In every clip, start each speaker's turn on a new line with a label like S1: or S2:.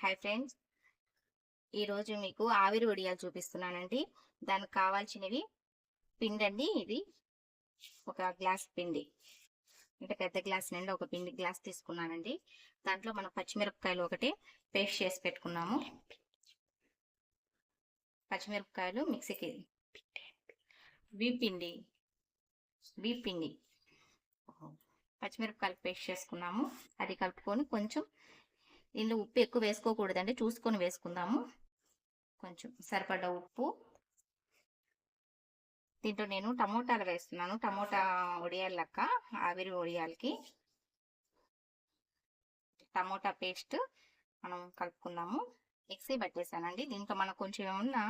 S1: Hi friends. ఈరోజు మీకు ఆవిరి వడియాలు చూపిస్తున్నానండి. దానికి కావాల్సినవి పిండి అండి ఇది ఒక గ్లాస్ పిండి. అంటే పెద్ద గ్లాస్ నిండా ఒక పిండి గ్లాస్ తీసుకున్నానండి. దాంట్లో మనం పచ్చిమిరపకాయలు ఒకటి పేస్ట్ చేసి పెట్టుకున్నాము. పచ్చిమిరపకాయలు మిక్సీకి పిండి. పిండి. పచ్చిమిరపకాయలు పేస్ట్ చేసుకున్నాము. అది కలుపుకొని కొంచెం దీనిలో ఉప్పు ఎక్కువ వేసుకోకూడదండి. చూసుకొని వేసుకుందాము. కొంచెం సరిపడ్డ ఉప్పు. దీంట్లో నేను టమోటాలు వేస్తున్నాను. టమోటా ఉడియాల లెక్క ఆవిరి ఉడియాలకి టమోటా పేస్ట్ మనం కలుపుకుందాము. మిక్సీ పట్టేసానండి. దీంట్లో మనకు కొంచెం ఏమన్నా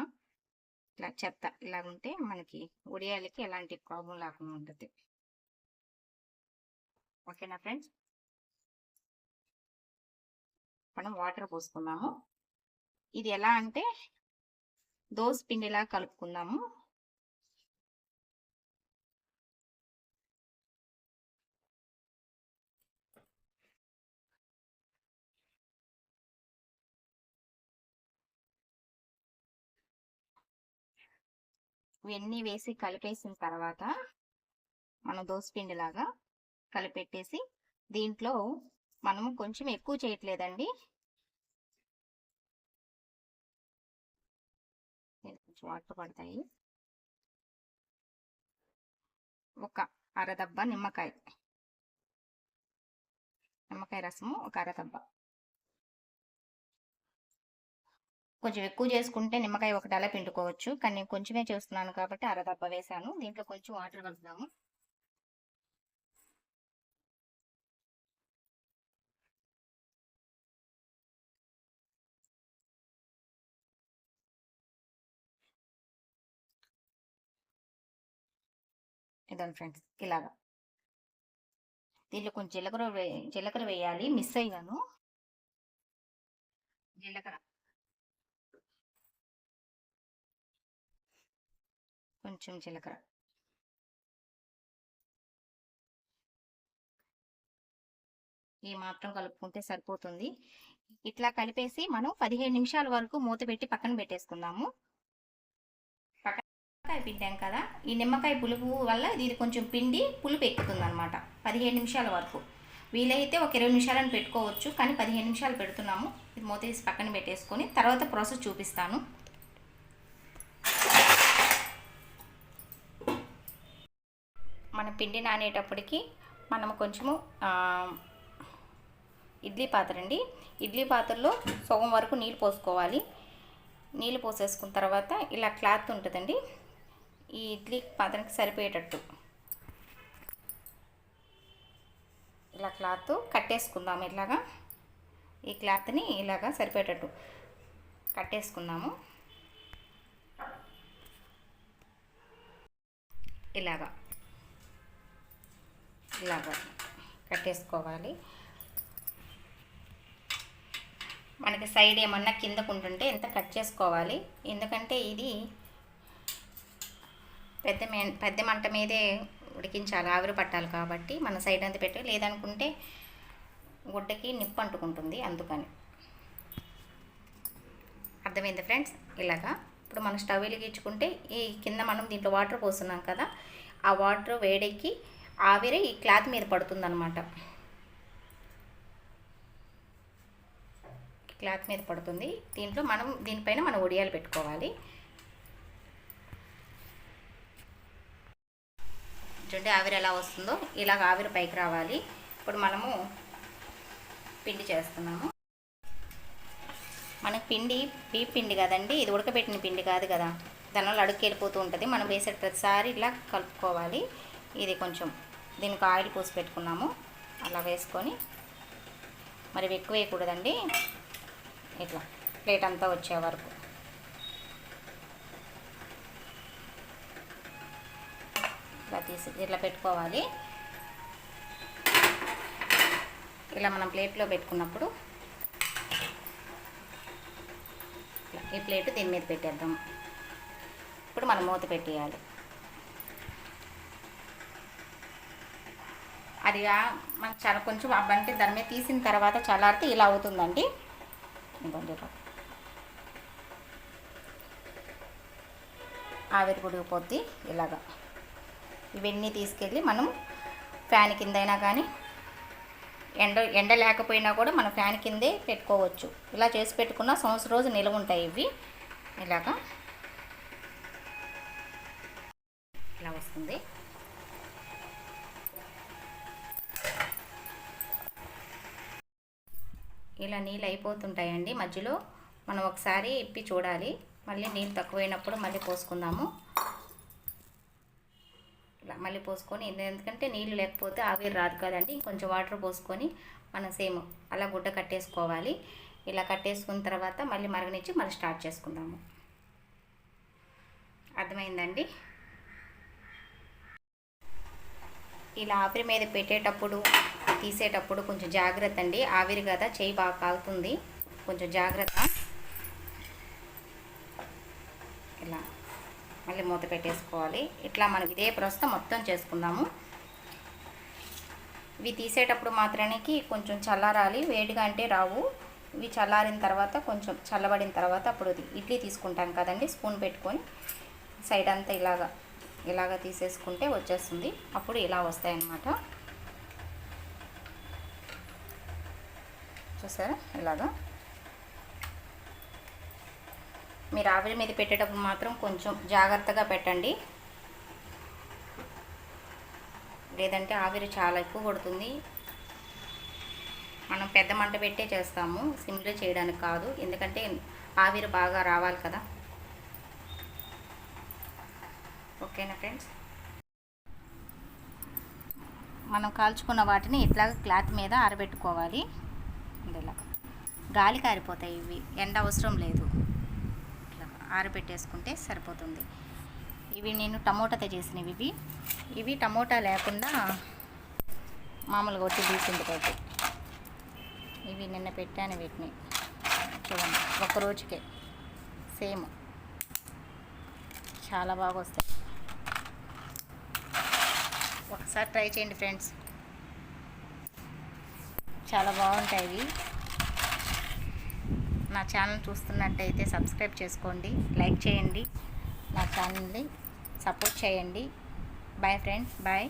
S1: ఇట్లా చెత్త ఇలా ఉంటే మనకి ఉడియాలకి ఎలాంటి ప్రాబ్లం లేకుండా ఉంటుంది. ఓకేనా ఫ్రెండ్స్? మనం వాటర్ పోసుకున్నాము. ఇది ఎలా అంటే దోశ పిండిలా కలుపుకుందాము. ఇవన్నీ వేసి కలిపేసిన తర్వాత మనం దోశ పిండిలాగా కలిపెట్టేసి దీంట్లో మనము కొంచెం ఎక్కువ చేయట్లేదండి. కొంచెం వాటర్ పడతాయి. ఒక అరదబ్బ నిమ్మకాయ. నిమ్మకాయ రసము ఒక అరదబ్బ కొంచెం ఎక్కువ చేసుకుంటే నిమ్మకాయ ఒకటి అలా పిండుకోవచ్చు. కానీ నేను కొంచెమే చేస్తున్నాను కాబట్టి అరదబ్బ వేసాను. దీంట్లో కొంచెం వాటర్ కలుపుదాము. ఇదండి ఫ్రెండ్స్ ఇలాగా. దీంట్లో కొంచెం జీలకర్ర వే జీలకర్ర వేయాలి మిస్ అయ్యాను. జీలకర్ర. కొంచెం జీలకర్ర. ఈ మాత్రం కలుపుకుంటే సరిపోతుంది. ఇట్లా కలిపేసి మనం పదిహేను నిమిషాల వరకు మూత పెట్టి పక్కన పెట్టేసుకుందాము. నిమ్మకాయ పిండాం కదా ఈ నిమ్మకాయ పులుపు వల్ల ఇది కొంచెం పిండి పులుపు ఎక్కుతుంది అనమాట పదిహేను నిమిషాల వరకు. వీలైతే ఒక ఇరవై నిమిషాలను పెట్టుకోవచ్చు కానీ పదిహేను నిమిషాలు పెడుతున్నాము. ఇది మూత తీసి పక్కన పెట్టేసుకొని తర్వాత ప్రాసెస్ చూపిస్తాను. మన పిండి నానేటప్పటికి మనము కొంచెము ఇడ్లీ పాత్ర అండి. ఇడ్లీ పాత్రలో సగం వరకు నీళ్ళు పోసుకోవాలి. నీళ్ళు పోసేసుకున్న తర్వాత ఇలా క్లాత్ ఉంటుందండి. ఈ ఇడ్లీ పాత్రకి సరిపోయేటట్టు. ఇలా క్లాత్ కట్టేసుకుందాము ఇలాగా. ఈ క్లాత్ని ఇలాగా సరిపోయేటట్టు కట్టేసుకుందాము. ఇలాగా. ఇలాగా కట్టేసుకోవాలి. మనకి సైడ్ ఏమన్నా కిందకు ఉంటుంటే ఎంత కట్ చేసుకోవాలి? ఎందుకంటే ఇది పెద్ద మే పెద్ద మంట మీదే ఉడికించాలి ఆవిరి పట్టాలి కాబట్టి మన సైడ్ అంతా పెట్టి. లేదనుకుంటే గుడ్డకి నిప్పు అంటుకుంటుంది అందుకని. అర్థమైంది ఫ్రెండ్స్? ఇలాగా. ఇప్పుడు మనం స్టవ్ వెలిగించుకుంటే ఈ కింద మనం దీంట్లో వాటర్ పోస్తున్నాం కదా ఆ వాటర్ వేడెక్కి ఆవిరి ఈ క్లాత్ మీద పడుతుందన్నమాట. క్లాత్ మీద పడుతుంది. దీంట్లో మనం దీనిపైన మనం ఒడియాలు పెట్టుకోవాలి. చూడండి ఆవిరి ఎలా వస్తుందో ఇలాగ ఆవిరి పైకి రావాలి. ఇప్పుడు మనము పిండి చేస్తున్నాము. మనకి పిండి బీప్ పిండి కదండి ఇది ఉడకబెట్టిన పిండి కాదు కదా. దానివల్ల అడుగు వెళ్ళిపోతూ ఉంటుంది. మనం వేసే ప్రతిసారి ఇలా కలుపుకోవాలి. ఇది కొంచెం దీనికి ఆయిల్ పోసి పెట్టుకున్నాము. అలా వేసుకొని మరి ఎక్కువ వేయకూడదండి. ఇట్లా ప్లేట్ అంతా వచ్చే వరకు. ఇట్లా తీసి ఇట్లా పెట్టుకోవాలి. ఇలా మనం ప్లేట్లో పెట్టుకున్నప్పుడు ఈ ప్లేట్ దీని మీద పెట్టేద్దాం. ఇప్పుడు మనం మూత పెట్టేయాలి. అది మనం చాలా కొంచెం అంటే దాని మీద తీసిన తర్వాత చల్లారితే ఇలా అవుతుందండి. ఇంకొంచెం ఆవిరి పొడిగిపోద్ది ఇలాగా. ఇవన్నీ తీసుకెళ్ళి మనం ఫ్యాన్ కిందైనా కానీ ఎండ ఎండ లేకపోయినా కూడా మనం ఫ్యాన్ కిందే పెట్టుకోవచ్చు. ఇలా చేసి పెట్టుకున్న సంవత్సరం రోజు నిల్వ ఉంటాయి ఇవి. ఇలాగా. ఇలా వస్తుంది. ఇలా నీళ్ళు అయిపోతుంటాయండి. మధ్యలో మనం ఒకసారి ఇప్పి చూడాలి. మళ్ళీ నీళ్ళు తక్కువైనప్పుడు మళ్ళీ పోసుకుందాము. ఇలా మళ్ళీ పోసుకొని ఎందుకంటే నీళ్ళు లేకపోతే ఆవిరి రాదు కదండి. కొంచెం వాటర్ పోసుకొని మనం సేమ్ అలా గుడ్డ కట్టేసుకోవాలి. ఇలా కట్టేసుకున్న తర్వాత మళ్ళీ మరగనిచ్చి మళ్ళీ స్టార్ట్ చేసుకుందాము. అర్థమైందండి? ఇలా ఆవిరి మీద పెట్టేటప్పుడు తీసేటప్పుడు కొంచెం జాగ్రత్త అండి. ఆవిరి కదా చేయి బాగా కాలుతుంది. కొంచెం జాగ్రత్త. ఇలా. మళ్ళీ మూత పెట్టేసుకోవాలి. ఇట్లా మనం ఇదే ప్రస్తుతం మొత్తం చేసుకుందాము. ఇవి తీసేటప్పుడు మాత్రానికి కొంచెం చల్లారాలి. వేడిగా అంటే రావు. ఇవి చల్లారిన తర్వాత కొంచెం చల్లబడిన తర్వాత అప్పుడు ఇడ్లీ తీసుకుంటాం కదండి స్పూన్ పెట్టుకొని. సైడ్ అంతా ఇలాగా ఇలాగ తీసేసుకుంటే వచ్చేస్తుంది. అప్పుడు ఇలా వస్తాయన్నమాట. చూసారా? ఇలాగా. మీరు ఆవిరి మీద పెట్టేటప్పుడు మాత్రం కొంచెం జాగ్రత్తగా పెట్టండి. లేదంటే ఆవిరి చాలా ఎక్కువ కొడుతుంది. మనం పెద్ద మంట పెట్టే చేస్తాము. సిమ్లో చేయడానికి కాదు. ఎందుకంటే ఆవిరి బాగా రావాలి కదా. ఓకేనా ఫ్రెండ్స్? మనం కాల్చుకున్న వాటిని ఇట్లా క్లాత్ మీద ఆరబెట్టుకోవాలి. ఇలా గాలి కారిపోతాయి ఇవి. ఎండ అవసరం లేదు. ఆరబెట్టేసుకుంటే సరిపోతుంది. ఇవి నేను టమోటాతో చేసినవి ఇవి. ఇవి టమోటా లేకుండా మామూలుగా వచ్చి తీసింది తోటి ఇవి నిన్న పెట్టాను వీటిని. చూడండి ఒక రోజుకే. సేమ్. చాలా బాగా వస్తాయి. ఒకసారి ట్రై చేయండి ఫ్రెండ్స్. చాలా బాగుంటాయి ఇవి. నా ఛానల్ చూస్తున్నట్టయితే సబ్స్క్రైబ్ చేసుకోండి లైక్ చేయండి నా ఛానల్ని సపోర్ట్ చేయండి. Bye friends bye